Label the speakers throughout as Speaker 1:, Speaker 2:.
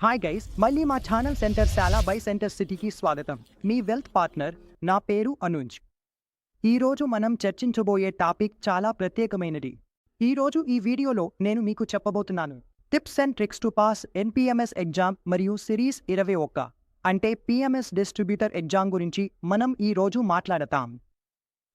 Speaker 1: Hi guys మళ్ళీ మా channel centre Shala by centre సిటీకి స్వాగతం. మీ వెల్త్ పార్ట్నర్ నా పేరు అనుజ్. ఈరోజు మనం చర్చించబోయే టాపిక్ చాలా ప్రత్యేకమైనది. ఈరోజు ఈ వీడియోలో నేను మీకు చెప్పబోతున్నాను. Tips and tricks to pass NPMS exam మరియు సిరీస్ ఇరవై ఒక్క. అంటే పిఎంఎస్ డిస్ట్రిబ్యూటర్ ఎగ్జామ్ గురించి మనం ఈ రోజు మాట్లాడతాం.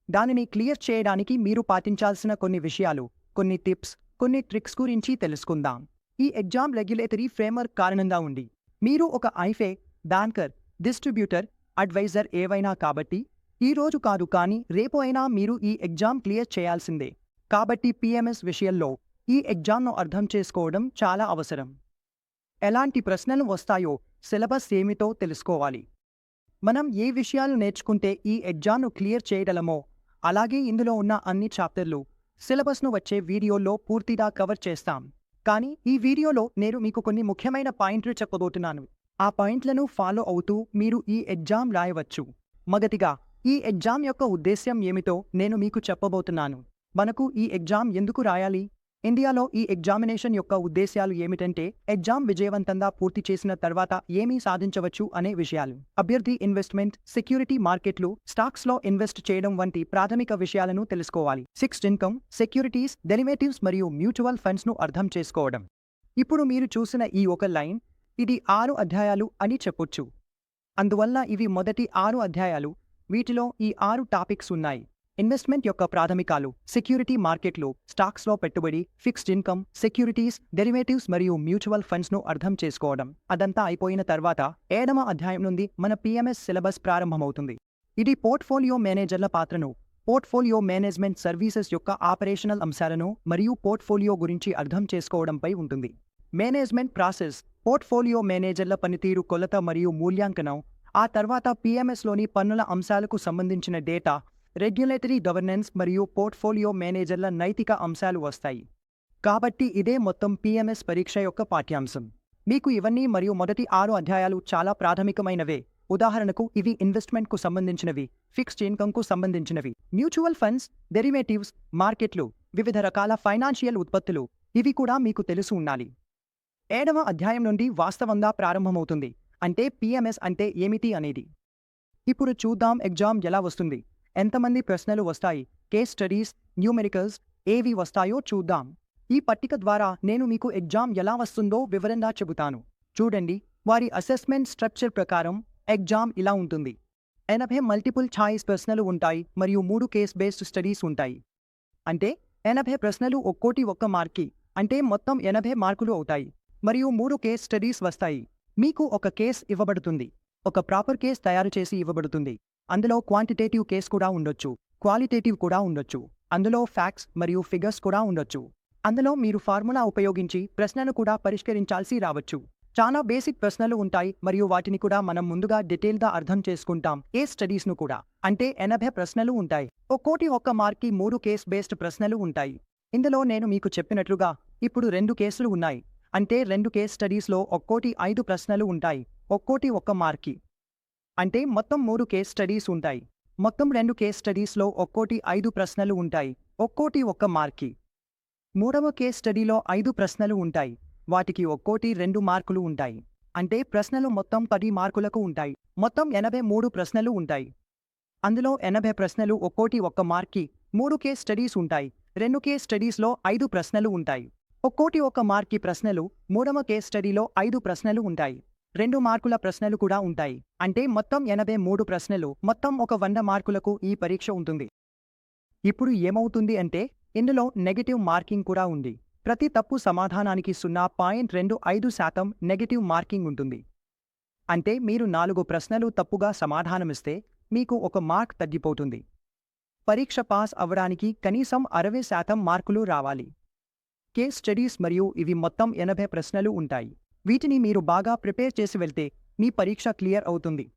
Speaker 1: దానిని క్లియర్ చేయడానికి మీరు పాటించాల్సిన కొన్ని విషయాలు కొన్ని టిప్స్ కొన్ని ట్రిక్స్ గురించి తెలుసుకుందాం. ఈ ఎగ్జామ్ రెగ్యులేటరీ ఫ్రేమ్వర్క్ కారణంగా ఉంది. మీరు ఒక ఐఫే బ్యాంకర్ డిస్ట్రిబ్యూటర్ అడ్వైజర్ ఏవైనా కాబట్టి ఈ రోజు కాదు కానీ రేపు అయినా మీరు ఈ ఎగ్జామ్ క్లియర్ చేయాల్సిందే. కాబట్టి పిఎంఎస్ విషయంలో ఈ ఎగ్జామ్ను అర్థం చేసుకోవడం చాలా అవసరం. ఎలాంటి ప్రశ్నలు వస్తాయో సిలబస్ ఏమిటో తెలుసుకోవాలి. మనం ఏ విషయాలు నేర్చుకుంటే ఈ ఎగ్జామ్ను క్లియర్ చేయగలమో అలాగే ఇందులో ఉన్న అన్ని చాప్టర్లు సిలబస్ను వచ్చే వీడియోలో పూర్తిగా కవర్ చేస్తాం. కానీ ఈ వీడియోలో నేను మీకు కొన్ని ముఖ్యమైన పాయింట్లు చెప్పబోతున్నాను. ఆ పాయింట్లను ఫాలో అవుతూ మీరు ఈ ఎగ్జామ్ రాయవచ్చు. మొదటిగా ఈ ఎగ్జామ్ యొక్క ఉద్దేశ్యం ఏమిటో నేను మీకు చెప్పబోతున్నాను. మనకు ఈ ఎగ్జామ్ ఎందుకు రాయాలి? ఇండియాలో ఈ ఎగ్జామినేషన్ యొక్క ఉద్దేశ్యాలు ఏమిటంటే ఎగ్జామ్ విజయవంతంగా పూర్తి చేసిన తర్వాత ఏమీ సాధించవచ్చు అనే విషయాలు. అభ్యర్థి ఇన్వెస్ట్మెంట్ సెక్యూరిటీ మార్కెట్లు స్టాక్స్లో ఇన్వెస్ట్ చేయడం వంటి ప్రాథమిక విషయాలను తెలుసుకోవాలి. సిక్స్డ్ ఇన్కమ్ సెక్యూరిటీస్ డెరివేటివ్స్ మరియు మ్యూచువల్ ఫండ్స్ను అర్థం చేసుకోవడం. ఇప్పుడు మీరు చూసిన ఈ ఒక లైన్ ఇది ఆరు అధ్యాయాలు అని చెప్పొచ్చు. అందువల్ల ఇవి మొదటి ఆరు అధ్యాయాలు వీటిలో ఈ ఆరు టాపిక్స్ ఉన్నాయి. ఇన్వెస్ట్మెంట్ యొక్క ప్రాథమికాలు సెక్యూరిటీ మార్కెట్లు స్టాక్స్లో పెట్టుబడి ఫిక్స్డ్ ఇన్కమ్ సెక్యూరిటీస్ డెరివేటివ్స్ మరియు మ్యూచువల్ ఫండ్స్ను అర్థం చేసుకోవడం. అదంతా అయిపోయిన తర్వాత ఏడమ అధ్యాయం నుండి మన పిఎంఎస్ సిలబస్ ప్రారంభమవుతుంది. ఇది పోర్ట్ఫోలియో మేనేజర్ల పాత్రను పోర్ట్ఫోలియో మేనేజ్మెంట్ సర్వీసెస్ యొక్క ఆపరేషనల్ అంశాలను మరియు పోర్ట్ఫోలియో గురించి అర్థం చేసుకోవడంపై ఉంటుంది. మేనేజ్మెంట్ ప్రాసెస్ పోర్ట్ఫోలియో మేనేజర్ల పనితీరు కొలత మరియు మూల్యాంకనం ఆ తర్వాత పిఎంఎస్లోని పన్నుల అంశాలకు సంబంధించిన డేటా రెగ్యులేటరీ గవర్నెన్స్ మరియు పోర్ట్ఫోలియో మేనేజర్ల నైతిక అంశాలు వస్తాయి. కాబట్టి ఇదే మొత్తం పిఎంఎస్ పరీక్ష యొక్క పాఠ్యాంశం. మీకు ఇవన్నీ మరియు మొదటి ఆరు అధ్యాయాలు చాలా ప్రాథమికమైనవే. ఉదాహరణకు ఇవి ఇన్వెస్ట్మెంట్కు సంబంధించినవి ఫిక్స్డ్ ఇన్కమ్కు సంబంధించినవి. మ్యూచువల్ ఫండ్స్ డెరివేటివ్స్ మార్కెట్లు వివిధ రకాల ఫైనాన్షియల్ ఉత్పత్తులు ఇవి కూడా మీకు తెలుసు ఉండాలి. ఏడవ అధ్యాయం నుండి వాస్తవంగా ప్రారంభమవుతుంది. అంటే పిఎంఎస్ అంటే ఏమిటి అనేది. ఇప్పుడు చూద్దాం ఎగ్జామ్ ఎలా వస్తుంది. ఎంతమంది ప్రశ్నలు వస్తాయి? కేస్ స్టడీస్ న్యూమెరికల్స్ ఏవి వస్తాయో చూద్దాం. ఈ పట్టిక ద్వారా నేను మీకు ఎగ్జామ్ ఎలా వస్తుందో వివరంగా చెబుతాను. చూడండి వారి అసెస్మెంట్ స్ట్రక్చర్ ప్రకారం ఎగ్జామ్ ఇలా ఉంటుంది. ఎనభై మల్టిపుల్ ఛాయిస్ ప్రశ్నలు ఉంటాయి మరియు మూడు కేస్ బేస్డ్ స్టడీస్ ఉంటాయి. అంటే ఎనభై ప్రశ్నలు ఒక్కోటి ఒక్క మార్కి అంటే మొత్తం ఎనభై మార్కులు అవుతాయి మరియు మూడు కేస్ స్టడీస్ వస్తాయి. మీకు ఒక కేస్ ఇవ్వబడుతుంది. ఒక ప్రాపర్ కేస్ తయారు చేసి ఇవ్వబడుతుంది. అందులో క్వాంటిటేటివ్ కేస్ కూడా ఉండొచ్చు క్వాలిటేటివ్ కూడా ఉండొచ్చు. అందులో ఫ్యాక్ట్స్ మరియు ఫిగర్స్ కూడా ఉండొచ్చు. అందులో మీరు ఫార్ములా ఉపయోగించి ప్రశ్నను కూడా పరిష్కరించాల్సి రావచ్చు. చాలా బేసిక్ ప్రశ్నలు ఉంటాయి మరియు వాటిని కూడా మనం ముందుగా డీటెయిల్గా అర్థం చేసుకుంటాం ఏ స్టడీస్ను కూడా. అంటే ఎనభై ప్రశ్నలు ఉంటాయి. ఒక్కోటి ఒక్క మార్కి మూడు కేస్ బేస్డ్ ప్రశ్నలు ఉంటాయి. ఇందులో నేను మీకు చెప్పినట్లుగా ఇప్పుడు రెండు కేసులు ఉన్నాయి. అంటే రెండు కేస్ స్టడీస్లో ఒక్కోటి ఐదు ప్రశ్నలు ఉంటాయి. ఒక్కోటి ఒక్క మార్కి అంటే మొత్తం మూడు కేస్ స్టడీస్ ఉంటాయి. మొత్తం రెండు కేస్ స్టడీస్లో ఒక్కోటి ఐదు ప్రశ్నలు ఉంటాయి. ఒక్కోటి ఒక్క మార్కి మూడవ కేస్ స్టడీలో ఐదు ప్రశ్నలు ఉంటాయి. వాటికి ఒక్కోటి రెండు మార్కులు ఉంటాయి. అంటే ప్రశ్నలు మొత్తం పది మార్కులకు ఉంటాయి. మొత్తం ఎనభై మూడు ప్రశ్నలు ఉంటాయి. అందులో ఎనభై ప్రశ్నలు ఒక్కోటి ఒక్క మార్కి మూడు కేస్ స్టడీస్ ఉంటాయి. రెండు కేస్ స్టడీస్లో ఐదు ప్రశ్నలు ఉంటాయి. ఒక్కోటి ఒక్క మార్కి ప్రశ్నలు మూడవ కేస్ స్టడీలో ఐదు ప్రశ్నలు ఉంటాయి. రెండు మార్కుల ప్రశ్నలు కూడా ఉంటాయి. అంటే మొత్తం ఎనభై మూడు ప్రశ్నలు మొత్తం ఒక వంద మార్కులకు ఈ పరీక్ష ఉంటుంది. ఇప్పుడు ఏమవుతుంది అంటే ఇందులో నెగటివ్ మార్కింగ్ కూడా ఉంది. ప్రతి తప్పు సమాధానానికి సున్నా పాయింట్ రెండు ఐదు శాతం నెగటివ్ మార్కింగ్ ఉంటుంది. అంటే మీరు నాలుగు ప్రశ్నలు తప్పుగా సమాధానమిస్తే మీకు ఒక మార్క్ తగ్గిపోతుంది. పరీక్ష పాస్ అవ్వడానికి కనీసం అరవై శాతం మార్కులు రావాలి. కేస్ స్టడీస్ మరియు ఇవి మొత్తం ఎనభై ప్రశ్నలు ఉంటాయి. వీటిని మీరు బాగా ప్రిపేర్ చేసి వెళ్తే మీ పరీక్ష క్లియర్ అవుతుంది.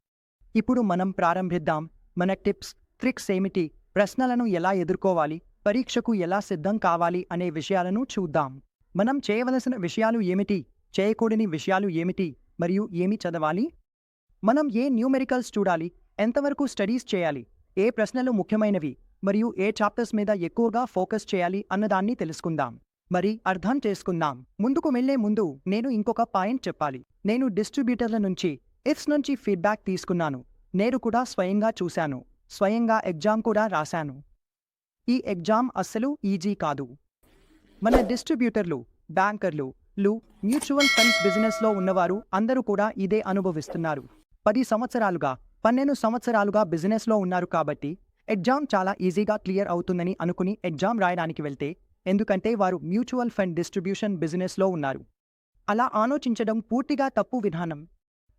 Speaker 1: ఇప్పుడు మనం ప్రారంభిద్దాం. మన టిప్స్ ట్రిక్స్ ఏమిటి? ప్రశ్నలను ఎలా ఎదుర్కోవాలి? పరీక్షకు ఎలా సిద్ధం కావాలి అనే విషయాలను చూద్దాం. మనం చేయవలసిన విషయాలు ఏమిటి? చేయకూడని విషయాలు ఏమిటి? మరియు ఏమి చదవాలి? మనం ఏ న్యూమెరికల్స్ చూడాలి? ఎంతవరకు స్టడీస్ చేయాలి? ఏ ప్రశ్నలు ముఖ్యమైనవి? మరియు ఏ చాప్టర్స్ మీద ఎక్కువగా ఫోకస్ చేయాలి అన్నదాన్ని తెలుసుకుందాం. మరి అర్థం చేసుకుందాం. ముందుకు వెళ్ళే ముందు నేను ఇంకొక పాయింట్ చెప్పాలి. నేను డిస్ట్రిబ్యూటర్ల నుంచి ఇఫ్స్ నుంచి ఫీడ్బ్యాక్ తీసుకున్నాను. నేను కూడా స్వయంగా చూశాను. స్వయంగా ఎగ్జామ్ కూడా రాశాను. ఈ ఎగ్జామ్ అస్సలు ఈజీ కాదు. మన డిస్ట్రిబ్యూటర్లు బ్యాంకర్లు లు మ్యూచువల్ ఫండ్స్ బిజినెస్లో ఉన్నవారు అందరూ కూడా ఇదే అనుభవిస్తున్నారు. పది సంవత్సరాలుగా పన్నెండు సంవత్సరాలుగా బిజినెస్లో ఉన్నారు కాబట్టి ఎగ్జామ్ చాలా ఈజీగా క్లియర్ అవుతుందని అనుకుని ఎగ్జామ్ రాయడానికి వెళ్తే ఎందుకంటే వారు మ్యూచువల్ ఫండ్ డిస్ట్రిబ్యూషన్ బిజినెస్లో ఉన్నారు. అలా ఆలోచించడం పూర్తిగా తప్పు విధానం.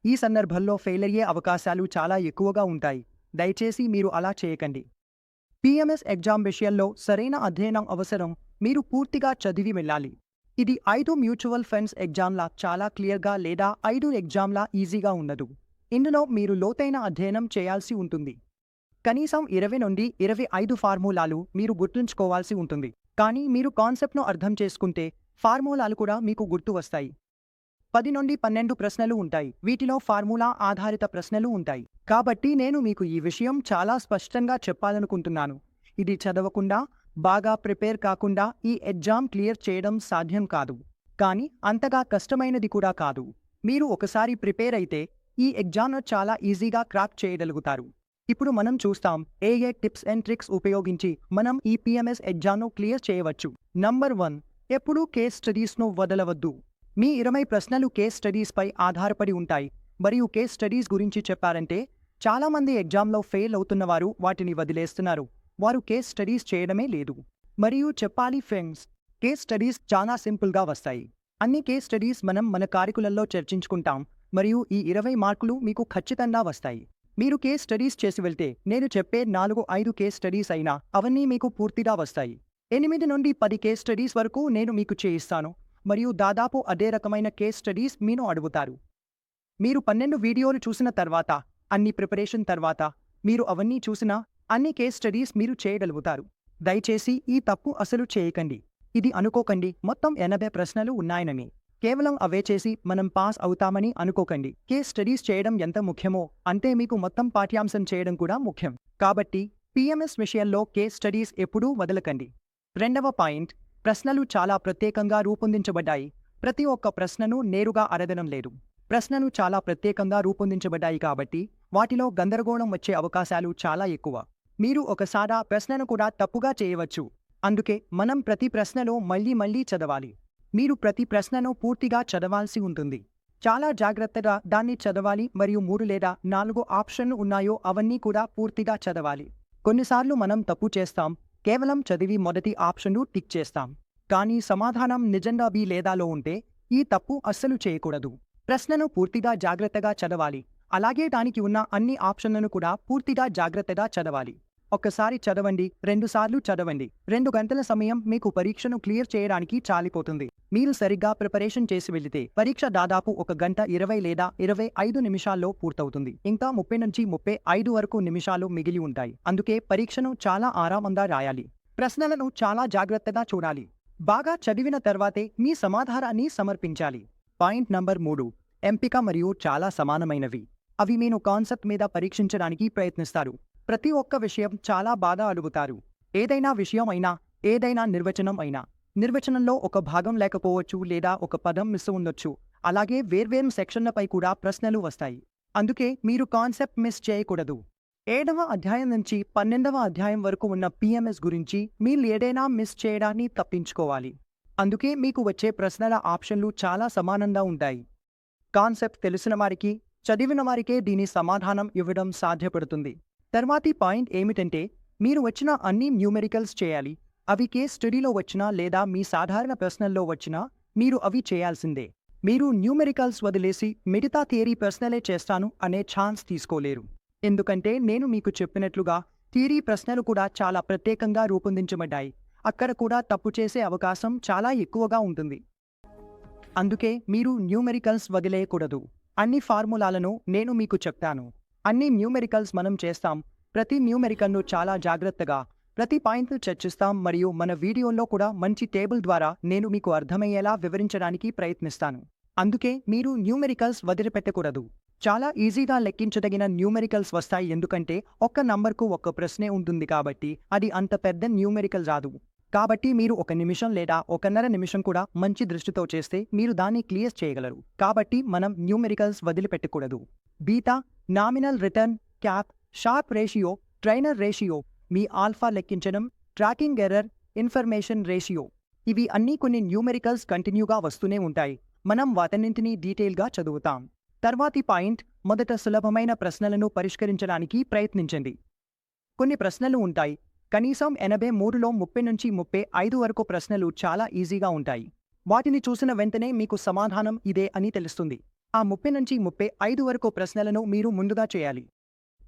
Speaker 1: ఈ సందర్భంలో ఫెయిల్ అయ్యే అవకాశాలు చాలా ఎక్కువగా ఉంటాయి. దయచేసి మీరు అలా చేయకండి. పిఎంఎస్ ఎగ్జామ్ విషయంలో సరైన అధ్యయనం అవసరం. మీరు పూర్తిగా చదివి వెళ్ళాలి. ఇది ఐదు మ్యూచువల్ ఫండ్స్ ఎగ్జామ్లా చాలా క్లియర్గా లేదా ఐదు ఎగ్జామ్లా ఈజీగా ఉండదు ఇందులో మీరు లోతైన అధ్యయనం చేయాల్సి ఉంటుంది. కనీసం ఇరవై నుండి ఇరవై ఐదు ఫార్ములాలు మీరు గుర్తుంచుకోవాల్సి ఉంటుంది. కానీ మీరు కాన్సెప్ట్ను అర్థం చేసుకుంటే ఫార్ములాలు కూడా మీకు గుర్తు వస్తాయి. పది నుండి పన్నెండు ప్రశ్నలు ఉంటాయి. వీటిలో ఫార్ములా ఆధారిత ప్రశ్నలు ఉంటాయి. కాబట్టి నేను మీకు ఈ విషయం చాలా స్పష్టంగా చెప్పాలనుకుంటున్నాను. ఇది చదవకుండా బాగా ప్రిపేర్ కాకుండా ఈ ఎగ్జామ్ క్లియర్ చేయడం సాధ్యం కాదు. కానీ అంతగా కష్టమైనది కూడా కాదు. మీరు ఒకసారి ప్రిపేర్ అయితే ఈ ఎగ్జామ్ను చాలా ఈజీగా క్రాక్ చేయగలుగుతారు. ఇప్పుడు మనం చూస్తాం ఏ ఏ టిప్స్ అండ్ ట్రిక్స్ ఉపయోగించి మనం ఈ పిఎంఎస్ ఎగ్జామ్ను క్లియర్ చేయవచ్చు. నంబర్ వన్ ఎప్పుడూ కేస్ స్టడీస్ను వదలవద్దు. మీ ఇరవై ప్రశ్నలు కేస్ స్టడీస్పై ఆధారపడి ఉంటాయి. మరియు కేస్ స్టడీస్ గురించి చెప్పారంటే చాలామంది ఎగ్జామ్లో ఫెయిల్ అవుతున్నవారు వాటిని వదిలేస్తున్నారు. వారు కేస్ స్టడీస్ చేయడమే లేదు. మరియు చెప్పాలి ఫ్రెండ్స్ కేస్ స్టడీస్ చాలా సింపుల్గా వస్తాయి. అన్ని కేస్ స్టడీస్ మనం మన కారికులలో చర్చించుకుంటాం. మరియు ఈ ఇరవై మార్కులు మీకు ఖచ్చితంగా వస్తాయి. మీరు కేస్ స్టడీస్ చేసి వెళ్తే నేను చెప్పే నాలుగు ఐదు కేస్ స్టడీస్ అయినా అవన్నీ మీకు పూర్తిగా వస్తాయి. ఎనిమిది నుండి పది కేస్ స్టడీస్ వరకు నేను మీకు చేయిస్తాను. మరియు దాదాపు అదే రకమైన కేస్ స్టడీస్ మీను అడుగుతారు. మీరు పన్నెండు వీడియోలు చూసిన తర్వాత అన్ని ప్రిపరేషన్ తర్వాత మీరు అవన్నీ చూసినా అన్ని కేస్ స్టడీస్ మీరు చేయగలుగుతారు. దయచేసి ఈ తప్పు అసలు చేయకండి. ఇది అనుకోకండి. మొత్తం ఎనభై ప్రశ్నలు ఉన్నాయనని. కేవలం అవే చేసి మనం పాస్ అవుతామని అనుకోకండి. కేస్ స్టడీస్ చేయడం ఎంత ముఖ్యమో అంతే మీకు మొత్తం పాఠ్యాంశం చేయడం కూడా ముఖ్యం. కాబట్టి పిఎంఎస్ విషయంలో కేస్ స్టడీస్ ఎప్పుడూ వదలకండి. రెండవ పాయింట్ ప్రశ్నలు చాలా ప్రత్యేకంగా రూపొందించబడ్డాయి. ప్రతి ఒక్క ప్రశ్నను నేరుగా అరదనం లేదు. ప్రశ్నలు చాలా ప్రత్యేకంగా రూపొందించబడ్డాయి కాబట్టి వాటిలో గందరగోళం వచ్చే అవకాశాలు చాలా ఎక్కువ. మీరు ఒకసారి ప్రశ్నను కూడా తప్పుగా చేయవచ్చు. అందుకే మనం ప్రతి ప్రశ్నలో మళ్ళీ మళ్ళీ చదవాలి. మీరు ప్రతి ప్రశ్నను పూర్తిగా చదవాల్సి ఉంటుంది. చాలా జాగ్రత్తగా దాన్ని చదవాలి మరియు మూడు లేదా నాలుగు ఆప్షన్లు ఉన్నాయో అవన్నీ కూడా పూర్తిగా చదవాలి. కొన్నిసార్లు మనం తప్పు చేస్తాం కేవలం చదివి మొదటి ఆప్షన్ను టిక్ చేస్తాం. కానీ సమాధానం నిజంగా బి లేదాలో ఉంటే ఈ తప్పు అస్సలు చేయకూడదు. ప్రశ్నను పూర్తిగా జాగ్రత్తగా చదవాలి. అలాగే దానికి ఉన్న అన్ని ఆప్షన్లను కూడా పూర్తిగా జాగ్రత్తగా చదవాలి. ఒక్కసారి చదవండి రెండుసార్లు చదవండి. రెండు గంటల సమయం మీకు పరీక్షను క్లియర్ చేయడానికి చాలిపోతుంది. మీరు సరిగ్గా ప్రిపరేషన్ చేసి వెళితే పరీక్ష దాదాపు ఒక గంట ఇరవై లేదా ఇరవై ఐదు నిమిషాల్లో పూర్తవుతుంది. ఇంకా ముప్పై నుంచి ముప్పై ఐదు వరకు నిమిషాలు మిగిలి ఉంటాయి. అందుకే పరీక్షను చాలా ఆరామంగా రాయాలి. ప్రశ్నలను చాలా జాగ్రత్తగా చూడాలి. బాగా చదివిన తర్వాతే మీ సమాధానాన్ని సమర్పించాలి. పాయింట్ నంబర్ మూడు. ఎంపిక మరియు చాలా సమానమైనవి. అవి నేను కాన్సెప్ట్ మీద పరీక్షించడానికి ప్రయత్నిస్తారు. ప్రతి ఒక్క విషయం చాలా బాగా అడుగుతారు ఏదైనా విషయం అయినా ఏదైనా నిర్వచనం అయినా నిర్వచనంలో ఒక భాగం లేకపోవచ్చు లేదా ఒక పదం మిస్ ఉండొచ్చు. అలాగే వేర్వేరు సెక్షన్లపై కూడా ప్రశ్నలు వస్తాయి. అందుకే మీరు కాన్సెప్ట్ మిస్ చేయకూడదు. ఏడవ అధ్యాయం నుంచి పన్నెండవ అధ్యాయం వరకు ఉన్న పిఎంఎస్ గురించి మీరు ఏదైనా మిస్ చేయడాన్ని తప్పించుకోవాలి. అందుకే మీకు వచ్చే ప్రశ్నల ఆప్షన్లు చాలా సమానంగా ఉంటాయి. కాన్సెప్ట్ తెలిసిన వారికి చదివిన వారికే దీని సమాధానం ఇవ్వడం సాధ్యపడుతుంది. తర్వాతి పాయింట్ ఏమిటంటే మీరు వచ్చిన అన్ని న్యూమెరికల్స్ చేయాలి. అవి కేస్ స్టడీలో వచ్చినా లేదా మీ సాధారణ ప్రశ్నల్లో వచ్చినా మీరు అవి చేయాల్సిందే. మీరు న్యూమెరికల్స్ వదిలేసి మిగతా థియరీ ప్రశ్నలే చేస్తాను అనే ఛాన్స్ తీసుకోలేరు. ఎందుకంటే నేను మీకు చెప్పినట్లుగా థియరీ ప్రశ్నలు కూడా చాలా ప్రత్యేకంగా రూపొందించబడ్డాయి. అక్కడ కూడా తప్పు చేసే అవకాశం చాలా ఎక్కువగా ఉంటుంది. అందుకే మీరు న్యూమెరికల్స్ వదిలేయకూడదు. అన్ని ఫార్ములాలను నేను మీకు చెప్తాను. అన్ని న్యూమెరికల్స్ మనం చేస్తాం. ప్రతి న్యూమెరికల్ను చాలా జాగ్రత్తగా ప్రతి పాయింట్ను చర్చిస్తాం మరియు మన వీడియోలో కూడా మంచి టేబుల్ ద్వారా నేను మీకు అర్థమయ్యేలా వివరించడానికి ప్రయత్నిస్తాను. అందుకే మీరు న్యూమెరికల్స్ వదిలిపెట్టకూడదు. చాలా ఈజీగా లెక్కించదగిన న్యూమెరికల్స్ వస్తాయి ఎందుకంటే ఒక్క నంబర్కు ఒక్క ప్రశ్నే ఉంటుంది కాబట్టి అది అంత పెద్ద న్యూమెరికల్ రాదు. కాబట్టి మీరు ఒక నిమిషం లేదా ఒకన్నర నిమిషం కూడా మంచి దృష్టితో చేస్తే మీరు దాన్ని క్లియర్ చేయగలరు. కాబట్టి మనం numericals వదిలిపెట్టకూడదు. Beta nominal return cap Sharpe ratio Treynor ratio మీ ఆల్ఫా లెక్కించడం ట్రాకింగ్ ఎర్రర్ ఇన్ఫర్మేషన్ రేషియో. ఇవి అన్నీ కొన్ని న్యూమెరికల్స్ కంటిన్యూగా వస్తూనే ఉంటాయి. మనం వాటన్నింటినీ డీటెయిల్గా చదువుతాం. తర్వాతి పాయింట్ మొదట సులభమైన ప్రశ్నలను పరిష్కరించడానికి ప్రయత్నించండి. కొన్ని ప్రశ్నలు ఉంటాయి. కనీసం ఎనభై మూడులో ముప్పై నుంచి ముప్పై ఐదు వరకు ప్రశ్నలు చాలా ఈజీగా ఉంటాయి. వాటిని చూసిన వెంటనే మీకు సమాధానం ఇదే అని తెలుస్తుంది. ఆ ముప్పై నుంచి ముప్పై ఐదు వరకు ప్రశ్నలను మీరు ముందుగా చేయాలి.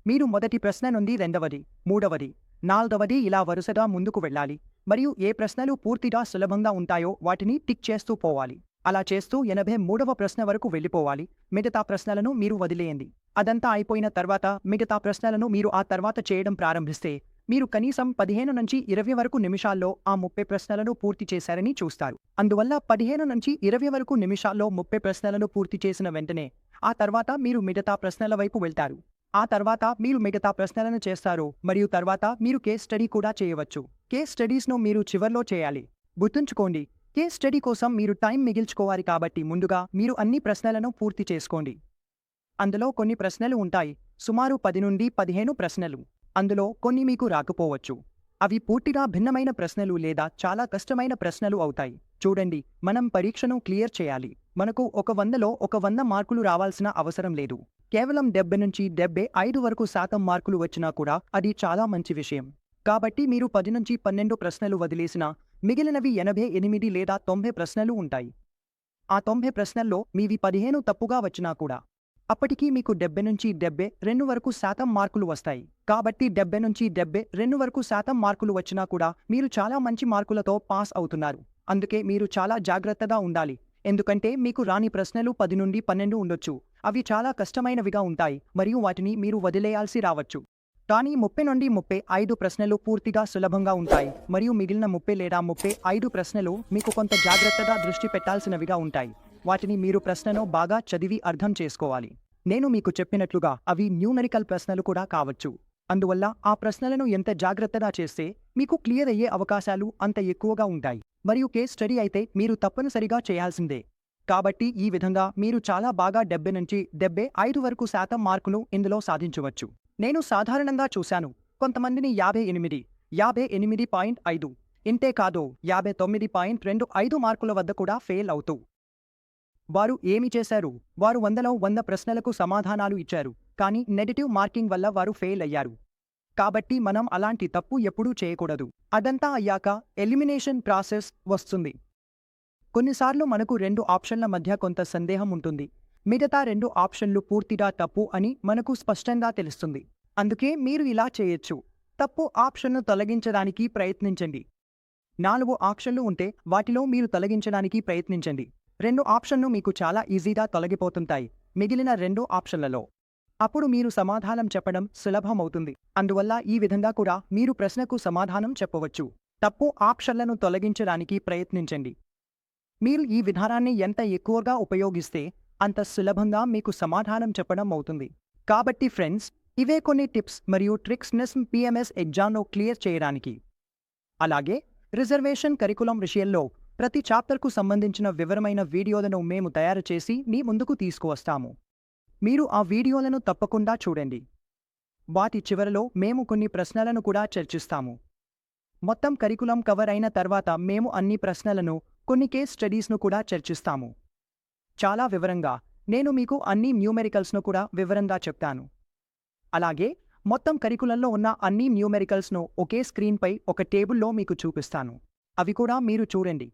Speaker 1: మీరు మొదటి ప్రశ్న నుండి రెండవది మూడవది నాల్గవది ఇలా వరుసగా ముందుకు వెళ్ళాలి మరియు ఏ ప్రశ్నలు పూర్తిగా సులభంగా ఉంటాయో వాటిని టిక్ చేస్తూ పోవాలి. అలా చేస్తూ ఎనభై మూడవ ప్రశ్న వరకు వెళ్ళిపోవాలి. మిగతా ప్రశ్నలను మీరు వదిలేయండి. అదంతా అయిపోయిన తర్వాత మిగతా ప్రశ్నలను మీరు ఆ తర్వాత చేయడం ప్రారంభిస్తే మీరు కనీసం పదిహేను నుంచి ఇరవై వరకు నిమిషాల్లో ఆ ముప్పై ప్రశ్నలను పూర్తి చేశారని చూస్తారు. అందువల్ల పదిహేను నుంచి ఇరవై వరకు నిమిషాల్లో ముప్పై ప్రశ్నలను పూర్తి చేసిన వెంటనే ఆ తర్వాత మీరు మిగతా ప్రశ్నల వైపు వెళ్తారు. ఆ తర్వాత మీరు మిగతా ప్రశ్నలను చేస్తారు మరియు తర్వాత మీరు కేస్ స్టడీ కూడా చేయవచ్చు. కేస్ స్టడీస్ను మీరు చివర్లో చేయాలి. గుర్తుంచుకోండి కేస్ స్టడీ కోసం మీరు టైం మిగిల్చుకోవాలి కాబట్టి ముందుగా మీరు అన్ని ప్రశ్నలను పూర్తి చేసుకోండి. అందులో కొన్ని ప్రశ్నలు ఉంటాయి. సుమారు పది నుండి పదిహేను ప్రశ్నలు. అందులో కొన్ని మీకు రాకపోవచ్చు. అవి పూర్తిగా భిన్నమైన ప్రశ్నలు లేదా చాలా కష్టమైన ప్రశ్నలు అవుతాయి. చూడండి మనం పరీక్షను క్లియర్ చేయాలి. మనకు ఒక వందలో ఒక వంద మార్కులు రావాల్సిన అవసరం లేదు. కేవలం డెబ్బై నుంచి డెబ్బై ఐదు వరకు శాతం మార్కులు వచ్చినా కూడా అది చాలా మంచి విషయం. కాబట్టి మీరు పది నుంచి పన్నెండు ప్రశ్నలు వదిలేసినా మిగిలినవి ఎనభై ఎనిమిది లేదా తొంభై ప్రశ్నలు ఉంటాయి. ఆ తొంభై ప్రశ్నల్లో మీవి పదిహేను తప్పుగా వచ్చినా కూడా అప్పటికీ మీకు డెబ్బై నుంచి డెబ్బై రెండు వరకు శాతం మార్కులు వస్తాయి. కాబట్టి డెబ్బై నుంచి డెబ్బై రెండు వరకు శాతం మార్కులు వచ్చినా కూడా మీరు చాలా మంచి మార్కులతో పాస్ అవుతున్నారు. అందుకే మీరు చాలా జాగ్రత్తగా ఉండాలి. ఎందుకంటే మీకు రాని ప్రశ్నలు పది నుండి పన్నెండు ఉండొచ్చు. అవి చాలా కష్టమైనవిగా ఉంటాయి. మరియు వాటిని మీరు వదిలేయాల్సి రావచ్చు. కానీ ముప్పై నుండి ముప్పై ఐదు ప్రశ్నలు పూర్తిగా సులభంగా ఉంటాయి. మరియు మిగిలిన ముప్పై లేదా ముప్పై ఐదు ప్రశ్నలు మీకు కొంత జాగ్రత్తగా దృష్టి పెట్టాల్సినవిగా ఉంటాయి. వాటిని మీరు ప్రశ్నను బాగా చదివి అర్థం చేసుకోవాలి. నేను మీకు చెప్పినట్లుగా అవి న్యూమెరికల్ ప్రశ్నలు కూడా కావచ్చు. అందువల్ల ఆ ప్రశ్నలను ఎంత జాగ్రత్తగా చేస్తే మీకు క్లియర్ అయ్యే అవకాశాలు అంత ఎక్కువగా ఉంటాయి. మరియు కేస్ స్టడీ అయితే మీరు తప్పనిసరిగా చేయాల్సిందే. కాబట్టి ఈ విధంగా మీరు చాలా బాగా డెబ్బై నుంచి డెబ్బై ఐదు వరకు శాతం మార్కులు ఇందులో సాధించవచ్చు. నేను సాధారణంగా చూశాను కొంతమందిని యాభై ఎనిమిది యాభై ఎనిమిది పాయింట్ ఐదు ఇంతే కాదు యాభై తొమ్మిది పాయింట్ రెండు ఐదు మార్కుల వద్ద కూడా ఫెయిల్ అవుతూ వారు ఏమి చేశారు? వారు వందలో వంద ప్రశ్నలకు సమాధానాలు ఇచ్చారు. కానీ నెగటివ్ మార్కింగ్ వల్ల వారు ఫెయిల్ అయ్యారు. కాబట్టి మనం అలాంటి తప్పు ఎప్పుడూ చేయకూడదు. అదంతా అయ్యాక ఎలిమినేషన్ ప్రాసెస్ వస్తుంది. కొన్నిసార్లు మనకు రెండు ఆప్షన్ల మధ్య కొంత సందేహం ఉంటుంది. మిగతా రెండు ఆప్షన్లు పూర్తిగా తప్పు అని మనకు స్పష్టంగా తెలుస్తుంది. అందుకే మీరు ఇలా చేయొచ్చు. తప్పు ఆప్షన్ను తొలగించడానికి ప్రయత్నించండి. నాలుగు ఆప్షన్లు ఉంటే వాటిలో మీరు తొలగించడానికి ప్రయత్నించండి. రెండు ఆప్షన్లు మీకు చాలా ఈజీగా తొలగిపోతుంటాయి. మిగిలిన రెండు ఆప్షన్లలో. అప్పుడు మీరు సమాధానం చెప్పడం సులభమవుతుంది. అందువల్ల ఈ విధంగా కూడా మీరు ప్రశ్నకు సమాధానం చెప్పవచ్చు. తప్పు ఆప్షన్లను తొలగించడానికి ప్రయత్నించండి. మీరు ఈ విధానాన్ని ఎంత ఎక్కువగా ఉపయోగిస్తే అంత సులభంగా మీకు సమాధానం చెప్పడం అవుతుంది. కాబట్టి ఫ్రెండ్స్ ఇవే కొన్ని టిప్స్ మరియు ట్రిక్స్నెస్ పిఎంఎస్ ఎగ్జామ్ను క్లియర్ చేయడానికి. అలాగే రిజర్వేషన్ కరికులం విషయంలో ప్రతి చాప్టర్కు సంబంధించిన వివరమైన వీడియోలను మేము తయారు చేసి మీ ముందుకు తీసుకువస్తాము. మీరు ఆ వీడియోలను తప్పకుండా చూడండి. వాటి చివరలో మేము కొన్ని ప్రశ్నలను కూడా చర్చిస్తాము. మొత్తం కరికులం కవర్ అయిన తర్వాత మేము అన్ని ప్రశ్నలను కొన్ని కేస్ స్టడీస్ను కూడా చర్చిస్తాము. చాలా వివరంగా నేను మీకు అన్ని న్యూమెరికల్స్ను కూడా వివరంగా చెప్తాను. అలాగే మొత్తం కరికులంలో ఉన్న అన్ని న్యూమెరికల్స్ను ఒకే స్క్రీన్పై ఒక టేబుల్లో మీకు చూపిస్తాను. అవి కూడా మీరు చూడండి.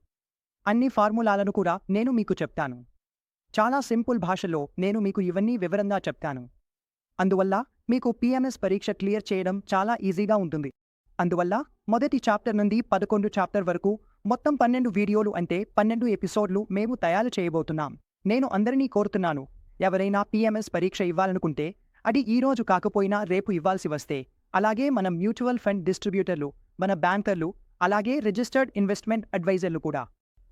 Speaker 1: అన్ని ఫార్ములాలను కూడా నేను మీకు చెప్తాను. చాలా సింపుల్ భాషలో నేను మీకు ఇవన్నీ వివరంగా చెప్తాను. అందువల్ల మీకు పిఎంఎస్ పరీక్ష క్లియర్ చేయడం చాలా ఈజీగా ఉంటుంది. అందువల్ల మొదటి చాప్టర్ నుండి పదకొండు చాప్టర్ వరకు మొత్తం పన్నెండు వీడియోలు అంటే పన్నెండు ఎపిసోడ్లు మేము తయారు చేయబోతున్నాం. నేను అందరినీ కోరుతున్నాను ఎవరైనా పిఎంఎస్ పరీక్ష ఇవ్వాలనుకుంటే అది ఈ రోజు కాకపోయినా రేపు ఇవ్వాల్సి వస్తే. అలాగే మన మ్యూచువల్ ఫండ్ డిస్ట్రిబ్యూటర్లు మన బ్యాంకర్లు అలాగే రిజిస్టర్డ్ ఇన్వెస్ట్మెంట్ అడ్వైజర్లు కూడా.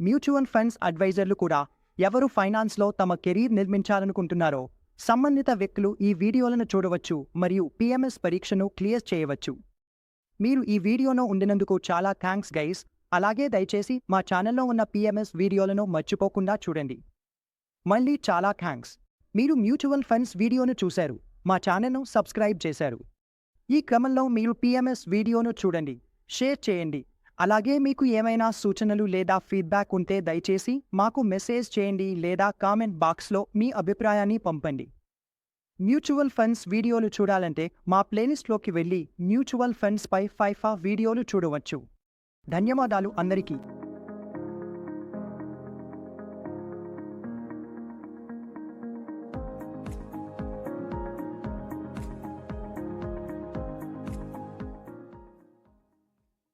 Speaker 1: మ్యూచువల్ ఫండ్స్ అడ్వైజర్లు కూడా ఎవరు ఫైనాన్స్లో తమ కెరీర్ నిర్మించాలనుకుంటున్నారో సంబంధిత వ్యక్తులు ఈ వీడియోలను చూడవచ్చు మరియు పిఎంఎస్ పరీక్షను క్లియర్ చేయవచ్చు. మీరు ఈ వీడియోను ఉండినందుకు చాలా థ్యాంక్స్ గైస్. అలాగే దయచేసి మా ఛానల్లో ఉన్న పిఎంఎస్ వీడియోలను మర్చిపోకుండా చూడండి. మళ్ళీ చాలా థ్యాంక్స్ మీరు మ్యూచువల్ ఫండ్స్ వీడియోను చూశారు. మా ఛానల్ను సబ్స్క్రైబ్ చేశారు. ఈ క్రమంలో మీరు పిఎంఎస్ వీడియోను చూడండి. షేర్ చేయండి. అలాగే మీకు ఏమైనా సూచనలు లేదా ఫీడ్బ్యాక్ ఉంటే దయచేసి మాకు మెసేజ్ చేయండి లేదా కామెంట్ బాక్స్లో మీ అభిప్రాయాన్ని పంపండి. మ్యూచువల్ ఫండ్స్ వీడియోలు చూడాలంటే మా ప్లేలిస్ట్లోకి వెళ్ళి మ్యూచువల్ ఫండ్స్పై ఫైఫా వీడియోలు చూడవచ్చు. ధన్యవాదాలు అందరికీ.